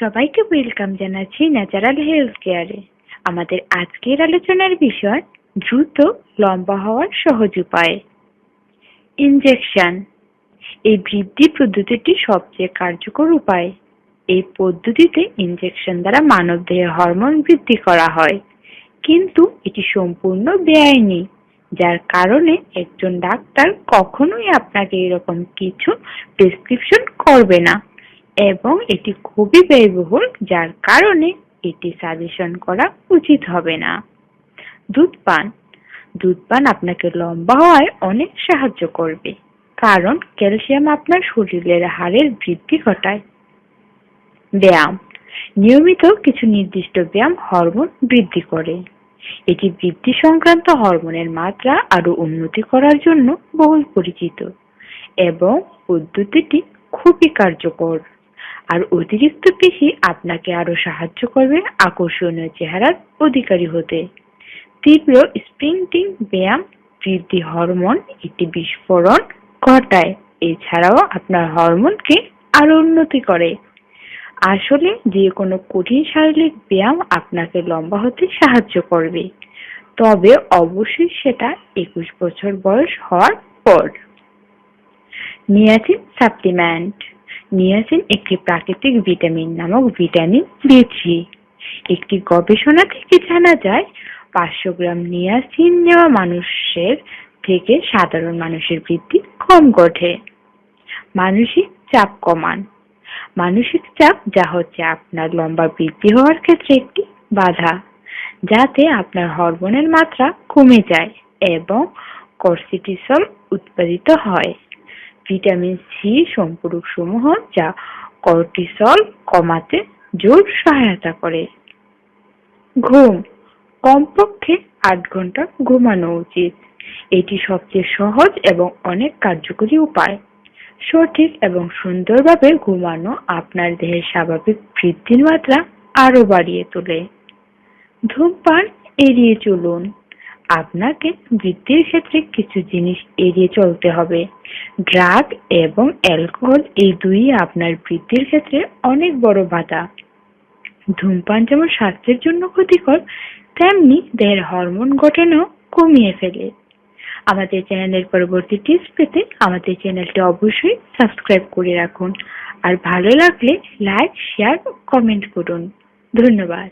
সবাইকে ওয়েলকাম জানাচ্ছি natural health কেয়ারে। আমাদের আজকের আলোচনার বিষয়, দ্রুত লম্বা হওয়ার সহজ উপায়। ইনজেকশন এই বৃদ্ধি পদ্ধতিটি সবচেয়ে কার্যকর উপায়। এই পদ্ধতিতে ইনজেকশন দ্বারা মানবদেহে হরমোন বৃদ্ধি করা হয়। কিন্তু এটি সম্পূর্ণ বেআইনি, যার কারণে একজন ডাক্তার কখনোই আপনাকে এরকম কিছু প্রেসক্রিপশন করবে না। এবং এটি খুবই ব্যয়বহুল, যার কারণে এটি সাজেশন করা উচিত হবে না। দুধ পান। দুধ পান আপনাকে লম্বা হওয়ায় অনেক সাহায্য করবে, কারণ ক্যালসিয়াম আপনার শরীরের হাড়ের বৃদ্ধি ঘটায়। ব্যায়াম। নিয়মিত কিছু নির্দিষ্ট ব্যায়াম হরমোন বৃদ্ধি করে। এটি বৃদ্ধি সংক্রান্ত হরমোনের মাত্রা আরও উন্নতি করার জন্য বহুল পরিচিত এবং পদ্ধতিটি খুবই কার্যকর। আর অতিরিক্ত পেশি আপনাকে আরও সাহায্য করবে আকর্ষণীয় চেহারার অধিকারী হতে। তীব্র স্প্রিন্টিং ব্যায়াম, বৃদ্ধি হরমোন একটি বিস্ফোরণ ঘটায়। এছাড়াও আপনার হরমোনকে আরও উন্নতি করে। আসলে যে কোনো কঠিন শারীরিক ব্যায়াম আপনাকে লম্বা হতে সাহায্য করবে। তবে অবশ্যই সেটা একুশ বছর বয়স হওয়ার পর। Niacin supplement. নিয়াসিন একটি প্রাকৃতিক ভিটামিন নামক ভিটামিন বি থ্রি একটি গবেষণা থেকে জানা যায়, পাঁচশো গ্রাম নিয়াসিন নেওয়া মানুষের থেকে সাধারণ মানুষের বৃদ্ধি কম ঘটে। মানসিক চাপ কমান। মানসিক চাপ যা হচ্ছে আপনার লম্বা বৃদ্ধি হওয়ার ক্ষেত্রে একটি বাধা, যাতে আপনার হরমোনের মাত্রা কমে যায় এবং কর্সিটিসল উৎপাদিত হয়। ভিটামিন সি সম্পূরক সমূহ যা কর্টিসল কমাতে জোর সহায়তা করে। ঘুম। কমপক্ষে আট ঘণ্টা ঘুমানো উচিত। এটি সবচেয়ে সহজ এবং অনেক কার্যকরী উপায়। সঠিক এবং সুন্দরভাবে ঘুমানো আপনার দেহের স্বাভাবিক বৃদ্ধির মাত্রা আরও বাড়িয়ে তোলে। ধূমপান এড়িয়ে চলুন। আপনাকে বৃদ্ধির ক্ষেত্রে কিছু জিনিস এড়িয়ে চলতে হবে। ড্রাগ এবং অ্যালকোহল এই দুই আপনার বৃদ্ধির ক্ষেত্রে অনেক বড় বাধা। ধূমপান যেমন স্বাস্থ্যের জন্য ক্ষতিকর, তেমনি দেহের হরমোন গঠনও কমিয়ে ফেলে। আমাদের চ্যানেলের পরবর্তী টিপস পেতে আমাদের চ্যানেলটি অবশ্যই সাবস্ক্রাইব করে রাখুন। আর ভালো লাগলে লাইক শেয়ার কমেন্ট করুন। ধন্যবাদ।